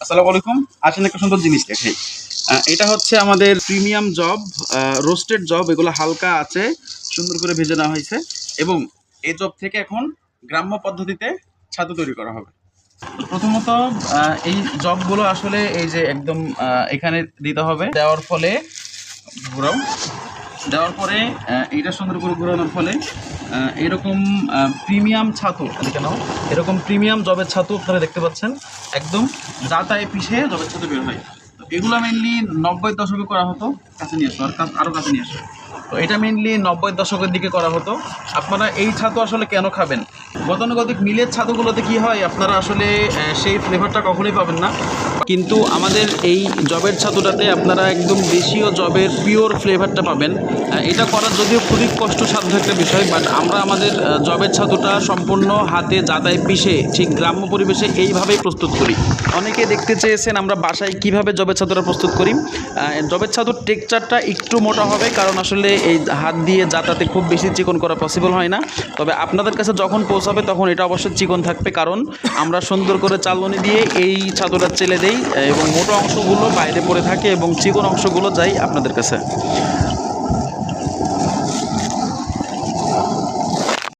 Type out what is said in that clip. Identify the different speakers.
Speaker 1: আসসালামু আলাইকুম। আসেন একটা সুন্দর জিনিস আহ, এটা হচ্ছে আমাদের প্রিমিয়াম জব রোস্টেড জব এগুলো হালকা আছে সুন্দর করে ভেজে নেওয়া হয়েছে। এবং এই জব থেকে এখন গ্রাম্য পদ্ধতিতে ছাতু তৈরি করা হবে। প্রথমত এই জবগুলো আসলে এই যে একদম এখানে দিতে হবে। দেওয়ার ফলে ঘোরাও। দেওয়ার পরে এইটা সুন্দর করে ঘোরানোর ফলে এরকম প্রিমিয়াম ছাতু নাও, এরকম প্রিমিয়াম জবের ছাতু আপনারা দেখতে পাচ্ছেন, একদম দাঁতায় পিষে জবের ছাতু বের হয়। এগুলো মেনলি নব্বই দশকে করা হতো, কাছে নিয়ে আসো, আর আরও কাছে নিয়ে আসো। তো এটা মেনলি নব্বই দশকের দিকে করা হতো। আপনারা এই ছাতু আসলে কেন খাবেন? গতানুগতিক মিলের ছাতুগুলোতে কি হয়? আপনারা আসলে সেই ফ্লেভারটা কখনোই পাবেন না। কিন্তু আমাদের এই জবের ছাতুটাতে আপনারা একদম দেশীয় জবের পিওর ফ্লেভারটা পাবেন। এটা করার যদিও খুবই কষ্টসাধ্য একটা বিষয় বাট আমরা আমাদের জবের ছাতুটা সম্পূর্ণ হাতে জাদায় পিষে, ঠিক গ্রাম্য পরিবেশে এইভাবেই প্রস্তুত করি। অনেকে দেখতে চেয়েছেন আমরা বাসায় কীভাবে জবের ছাতুটা প্রস্তুত করি। জবের ছাতুর টেক্সচারটা একটু মোটা হবে, কারণ আসলে এই হাত দিয়ে যাতাতে খুব বেশি চিকন করা পসিবল হয় না। তবে আপনাদের কাছে যখন পৌঁছাবে তখন এটা অবশ্যই চিকন থাকবে, কারণ আমরা সুন্দর করে চালনি দিয়ে এই ছাতুটা চেলে দেই এবং মোটো অংশগুলো বাইরে পড়ে থাকে এবং চিকন অংশগুলো যাই আপনাদের কাছে।